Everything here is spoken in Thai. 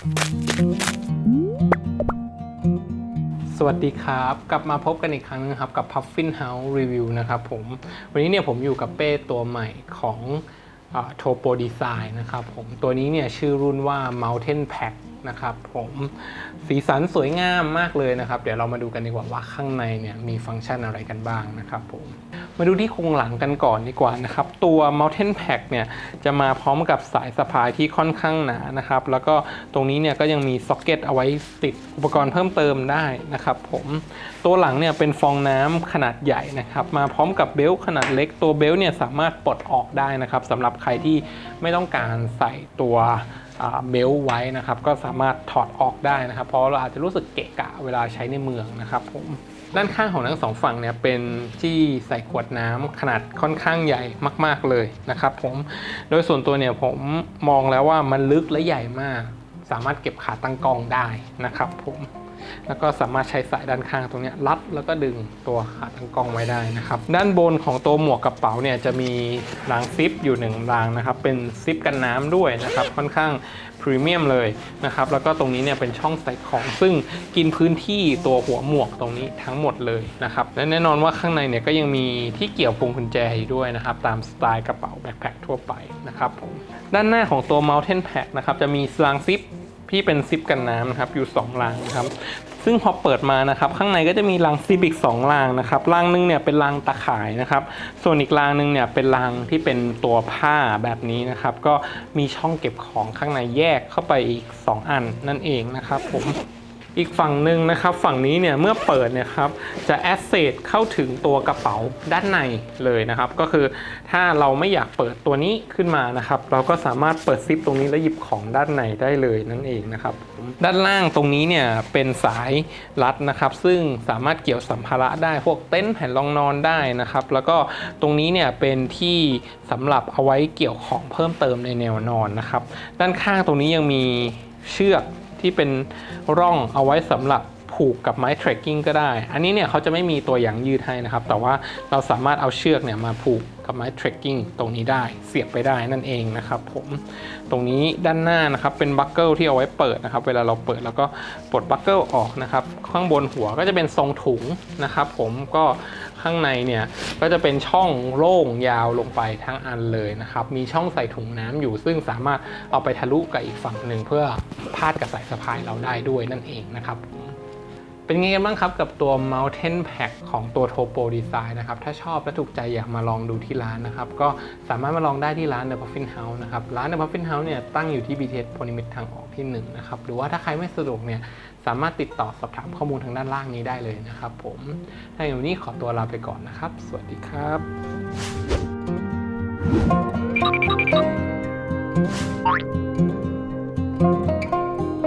สวัสดีครับ กลับมาพบกันอีกครั้งนึงครับ กับ Puffin House Review นะครับผม วันนี้เนี่ยผมอยู่กับเป้ตัวใหม่ของโทโปดีไซน์นะครับผม ตัวนี้เนี่ยชื่อรุ่นว่า Mountain Pack นะครับผมสีสันสวยงามมากเลยนะครับ เดี๋ยวเรามาดูกันดีกว่าว่าข้างในเนี่ยมีฟังก์ชันอะไรกันบ้างนะครับผมมาดูที่โครงหลังกันก่อนดีกว่านะครับ ตัว Mountain Pack เนี่ยจะมาพร้อมกับสายสะพายที่ค่อนข้างหนานะครับ แล้วก็ตรงนี้เนี่ยก็ยังมีซ็อกเก็ตเอาไว้ติดอุปกรณ์เพิ่มเติมได้นะครับผมตัวหลังเนี่ยเป็นฟองน้ำขนาดใหญ่นะครับ มาพร้อมกับเบลต์ขนาดเล็กตัวเบลต์เนี่ยสามารถปลดออกได้นะครับสำหรับใครที่ไม่ต้องการใส่ตัว เบลไว้นะครับ ก็สามารถถอดออกได้นะครับ เพราะเราอาจจะรู้สึกเกะกะเวลาใช้ในเมืองนะครับผมด้านข้างของทั้งสองฝั่งเนี่ยเป็นที่ใส่ขวดน้ำขนาดค่อนข้างใหญ่มาก ๆเลยนะครับผมโดยส่วนตัวเนี่ยผมมองแล้วว่ามันลึกและใหญ่มาก สามารถเก็บขาตั้งกล้องได้นะครับผม แล้วก็สามารถใช้สายด้านข้างตรงนี้รัดแล้วก็ดึงตัวขาตั้งกล้องไว้ได้นะครับ ด้านบนของตัวหมวกกระเป๋าเนี่ยจะมีรางซิปอยู่หนึ่งรางนะครับ เป็นซิปกันน้ำด้วยนะครับ ค่อนข้างพรีเมียมเลยนะครับ แล้วก็ตรงนี้เนี่ยเป็นช่องใส่ของ ซึ่งกินพื้นที่ตัวหัวหมวกตรงนี้ทั้งหมดเลยนะครับ และแน่นอนว่าข้างในเนี่ยก็ยังมีที่เกี่ยวพวงกุญแจอยู่ด้วยนะครับ ตามสไตล์กระเป๋าแบ็คแพคทั่วไปนะครับผม ด้านหน้าของตัว Mountain Pack นะครับจะมีรางซิป พี่เป็นซิปกันน้ำนะครับอยู่2รางนะครับซึ่งพอเปิดมานะครับ ข้างในก็จะมีรางซิปอีก2รางนะครับรางหนึงเนี่ยเป็นรางตะข่ายนะครับ ส่วนอีกรางหนึงเนี่ยเป็นรางที่เป็นตัวผ้าแบบนี้นะครับ ก็มีช่องเก็บของข้างในแยกเข้าไปอีก 2 อันนั่นเองนะครับผม อีกฝั่งหนึ่งนะครับ ฝั่งนี้เนี่ยเมื่อเปิดเนี่ยครับจะแอสเซทเข้าถึงตัวกระเป๋าด้านในเลยนะครับ ก็คือถ้าเราไม่อยากเปิดตัวนี้ขึ้นมานะครับ เราก็สามารถเปิดซิปตรงนี้แล้วหยิบของด้านในได้เลยนั่นเองนะครับผมด้านล่างตรงนี้เนี่ยเป็นสายรัดนะครับ ซึ่งสามารถเกี่ยวสัมภาระได้พวกเต็นท์แผ่นรองนอนได้นะครับ แล้วก็ตรงนี้เนี่ยเป็นที่สำหรับเอาไว้เกี่ยวของเพิ่มเติมในแนวนอนนะครับ ด้านข้างตรงนี้ยังมีเชือก ที่เป็นร่องเอาไว้สำหรับผูกกับไม้ trekking ก็ได้ อันนี้เนี่ยเขาจะไม่มีตัวอย่างยืดให้นะครับ แต่ว่าเราสามารถเอาเชือกเนี่ยมาผูกกับไม้ trekking ตรงนี้ได้ เสียบไปได้นั่นเองนะครับผม ตรงนี้ด้านหน้านะครับเป็นบัคเกิลที่เอาไว้เปิดนะครับ เวลาเราเปิดแล้วก็ปลดบัคเกิลออกนะครับ ข้างบนหัวก็จะเป็นทรงถุงนะครับผม ก็ ข้างในเนี่ยก็จะเป็นช่องโล่งยาวลงไปทั้งอันเลยนะครับ มีช่องใส่ถุงน้ำอยู่ ซึ่งสามารถเอาไปทะลุกับอีกฝั่งหนึ่งเพื่อพาดกับสายสะพายเราได้ด้วยนั่นเองนะครับผม เป็นไงกันบ้างครับกับตัว Mountain Pack ของตัว Topo Design นะครับถ้าชอบและถูกใจอยากมาลองดูที่ร้านนะครับก็สามารถมาลองได้ที่ร้าน The Puffin House นะครับร้าน The Puffin House เนี่ยตั้งอยู่ที่ BTS พนิมิตทางออกที่1นะครับหรือว่าถ้าใครไม่สะดวกเนี่ยสามารถติดต่อสอบถามข้อมูลทางด้านล่างนี้ได้เลยนะครับผมถ้าอย่างนี้ขอตัวลาไปก่อนนะครับ สวัสดีครับ